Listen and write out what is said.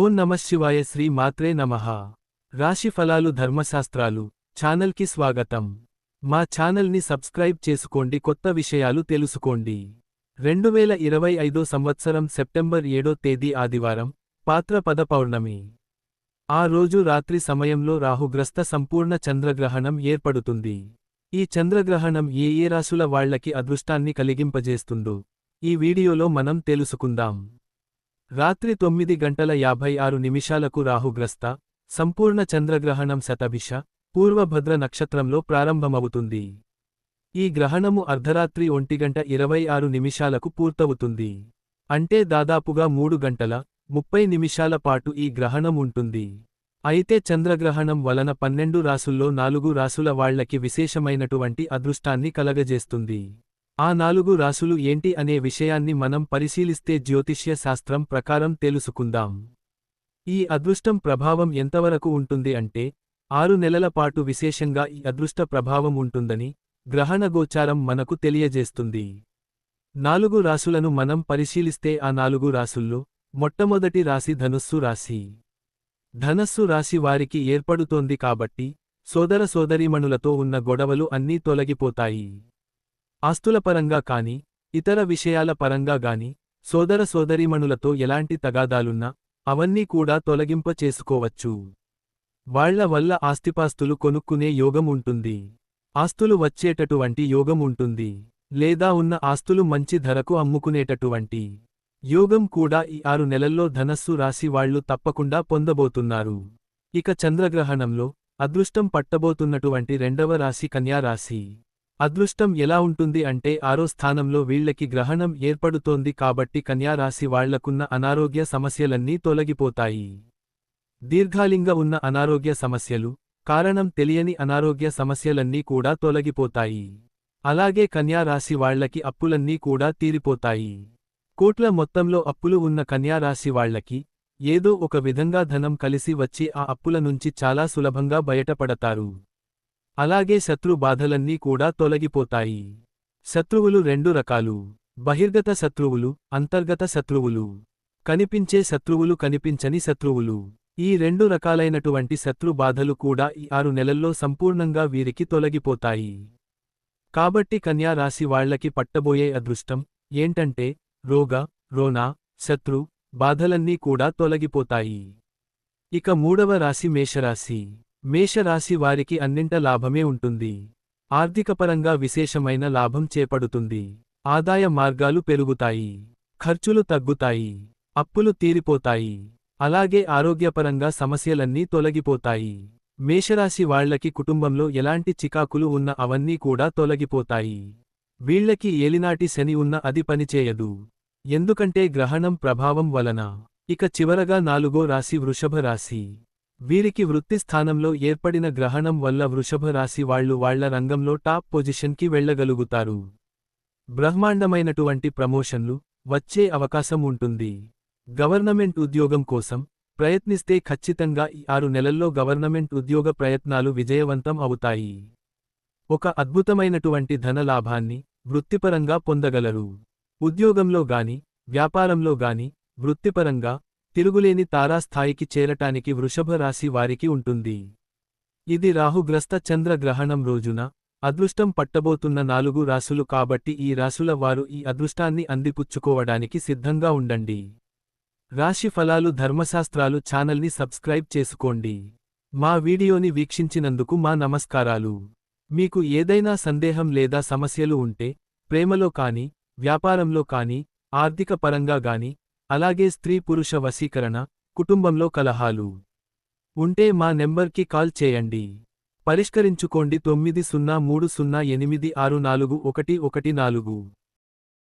ఓం నమశివాయ శ్రీ మాత్రే నమః. రాశి ఫలాలు ధర్మశాస్త్రాలు ఛానల్కి స్వాగతం. మా ఛానల్ని సబ్స్క్రైబ్ చేసుకోండి కొత్త విషయాలు తెలుసుకోండి. రెండు వేల ఇరవై ఐదో సంవత్సరం సెప్టెంబర్ ఏడో తేదీ ఆదివారం పాత్రపద పౌర్ణమి. ఆ రోజు రాత్రి సమయంలో రాహుగ్రస్త సంపూర్ణ చంద్రగ్రహణం ఏర్పడుతుంది. ఈ చంద్రగ్రహణం ఏ ఏ రాశుల వాళ్ళకి అదృష్టాన్ని కలిగింపజేస్తుందో ఈ వీడియోలో మనం తెలుసుకుందాం. రాత్రి తొమ్మిది గంటల యాభై ఆరు నిమిషాలకు రాహుగ్రస్త సంపూర్ణ చంద్రగ్రహణం శతభిష పూర్వభద్ర నక్షత్రంలో ప్రారంభమవుతుంది. ఈ గ్రహణము అర్ధరాత్రి ఒంటిగంట ఇరవై ఆరు నిమిషాలకు పూర్తవుతుంది. అంటే దాదాపుగా మూడు గంటల ముప్పై నిమిషాల పాటు ఈ గ్రహణం ఉంటుంది. అయితే చంద్రగ్రహణం వలన పన్నెండు రాసుల్లో నాలుగు రాసుల వాళ్ళకి విశేషమైనటువంటి అదృష్టాన్ని కలగజేస్తుంది. ఆ నాలుగు రాసులు ఏంటి అనే విషయాన్ని మనం పరిశీలిస్తే జ్యోతిష్య శాస్త్రం ప్రకారం తెలుసుకుందాం. ఈ అదృష్టం ప్రభావం ఎంతవరకు ఉంటుంది అంటే ఆరు నెలల పాటు విశేషంగా ఈ అదృష్ట ప్రభావం ఉంటుందని గ్రహణ గోచారం మనకు తెలియజేస్తుంది. నాలుగు రాసులను మనం పరిశీలిస్తే ఆ నాలుగు రాసుల్లో మొట్టమొదటి రాశి ధనుస్సు రాశి. ధనస్సు రాశి వారికి ఏర్పడుతోంది కాబట్టి సోదర సోదరీమణులతో ఉన్న గొడవలు అన్నీ తొలగిపోతాయి. ఆస్తుల పరంగా కాని ఇతర విషయాల పరంగా గాని సోదర సోదరీమణులతో ఎలాంటి తగాదాలున్నా అవన్నీ కూడా తొలగింప చేసుకోవచ్చు. వాళ్ళ వల్ల ఆస్తిపాస్తులు కొనుక్కునే యోగం ఉంటుంది. ఆస్తులు వచ్చేటటువంటి యోగం ఉంటుంది. లేదా ఉన్న ఆస్తులు మంచి ధరకు అమ్ముకునేటటువంటి యోగం కూడా ఈ ఆరు నెలల్లో ధనస్సు రాశి వాళ్ళు తప్పకుండా పొందబోతున్నారు. ఇక చంద్రగ్రహణంలో అదృష్టం పట్టబోతున్నటువంటి రెండవ రాశి కన్యారాశి అదృష్టం ఎలా ఉంటుంది అంటే ఆరో స్థానంలో వీళ్ళకి గ్రహణం ఏర్పడుతోంది కాబట్టి కన్యారాశి వాళ్ళకున్న అనారోగ్య సమస్యలన్నీ తొలగిపోతాయి. దీర్ఘాలింగ ఉన్న అనారోగ్య సమస్యలు కారణం తెలియని అనారోగ్య సమస్యలన్నీ కూడా తొలగిపోతాయి. అలాగే కన్యారాశి వాళ్ళకి అప్పులన్నీ కూడా తీరిపోతాయి. కోట్ల మొత్తంలో అప్పులు ఉన్న కన్యారాశి వాళ్ళకి ఏదో ఒక విధంగా ధనం కలిసి వచ్చి ఆ అప్పుల నుంచి చాలా సులభంగా బయటపడతారు. అలాగే శత్రు బాధలన్నీ కూడా తొలగిపోతాయి. శత్రువులు రెండు రకాలు. బహిర్గత శత్రువులు అంతర్గత శత్రువులు. కనిపించే శత్రువులు కనిపించని శత్రువులు. ఈ రెండు రకాలైనటువంటి శత్రు బాధలు కూడా ఈ ఆరు నెలల్లో సంపూర్ణంగా వీరికి తొలగిపోతాయి. కాబట్టి కన్యా రాశి వాళ్ళకి పట్టబోయే అదృష్టం ఏంటంటే రోగ రోనా శత్రు బాధలన్నీ కూడా తొలగిపోతాయి. ఇక మూడవ రాశి మేషరాశి. మేషరాశి వారికి అన్నింట లాభమే ఉంటుంది. ఆర్థికపరంగా విశేషమైన లాభం చేపడుతుంది. ఆదాయ మార్గాలు పెరుగుతాయి. ఖర్చులు తగ్గుతాయి. అప్పులు తీరిపోతాయి. అలాగే ఆరోగ్యపరంగా సమస్యలన్నీ తొలగిపోతాయి. మేషరాశి వాళ్ళకి కుటుంబంలో ఎలాంటి చికాకులు ఉన్న అవన్నీ కూడా తొలగిపోతాయి. వీళ్ళకి ఏలినాటి శని ఉన్న అది పనిచేయదు ఎందుకంటే గ్రహణం ప్రభావం వలన. ఇక చివరగా నాలుగో రాశి వృషభ రాశి. వీరికి వృత్తి స్థానంలో ఏర్పడిన గ్రహణం వల్ల వృషభ రాశి వాళ్ళు వాళ్ళ రంగంలో టాప్ పొజిషన్కి వెళ్ళగలుగుతారు బ్రహ్మాండమైనటువంటి ప్రమోషన్లు వచ్చే అవకాశం ఉంటుంది. గవర్నమెంట్ ఉద్యోగం కోసం ప్రయత్నిస్తే ఖచ్చితంగా ఈ ఆరు నెలల్లో గవర్నమెంట్ ఉద్యోగ ప్రయత్నాలు విజయవంతం అవుతాయి. ఒక అద్భుతమైనటువంటి ధన లాభాన్ని వృత్తిపరంగా పొందగలరు. ఉద్యోగంలో గాని వ్యాపారంలో గాని వృత్తిపరంగా తిరుగులేని తారాస్థాయికి చేరటానికి వృషభ రాశి వారికి ఉంటుంది. ఇది రాహుగ్రస్త చంద్రగ్రహణం రోజున అదృష్టం పట్టబోతున్న నాలుగు రాసులు కాబట్టి ఈ రాసుల వారు ఈ అదృష్టాన్ని అందిపుచ్చుకోవడానికి సిద్ధంగా ఉండండి. రాశి ఫలాలు ధర్మశాస్త్రాలు ఛానల్ని సబ్స్క్రైబ్ చేసుకోండి. మా వీడియోని వీక్షించినందుకు మా నమస్కారాలు. మీకు ఏదైనా సందేహం లేదా సమస్యలు ఉంటే ప్రేమలో కాని వ్యాపారంలో కాని ఆర్థిక పరంగా గాని అలాగే స్త్రీ పురుష వశీకరణ కుటుంబంలో కలహాలు. ఉంటే మా నెంబర్కి కాల్ చేయండి. పరిష్కరించుకోండి తొమ్మిది సున్నా మూడు సున్నా ఎనిమిది ఆరు నాలుగు ఒకటి ఒకటి నాలుగు.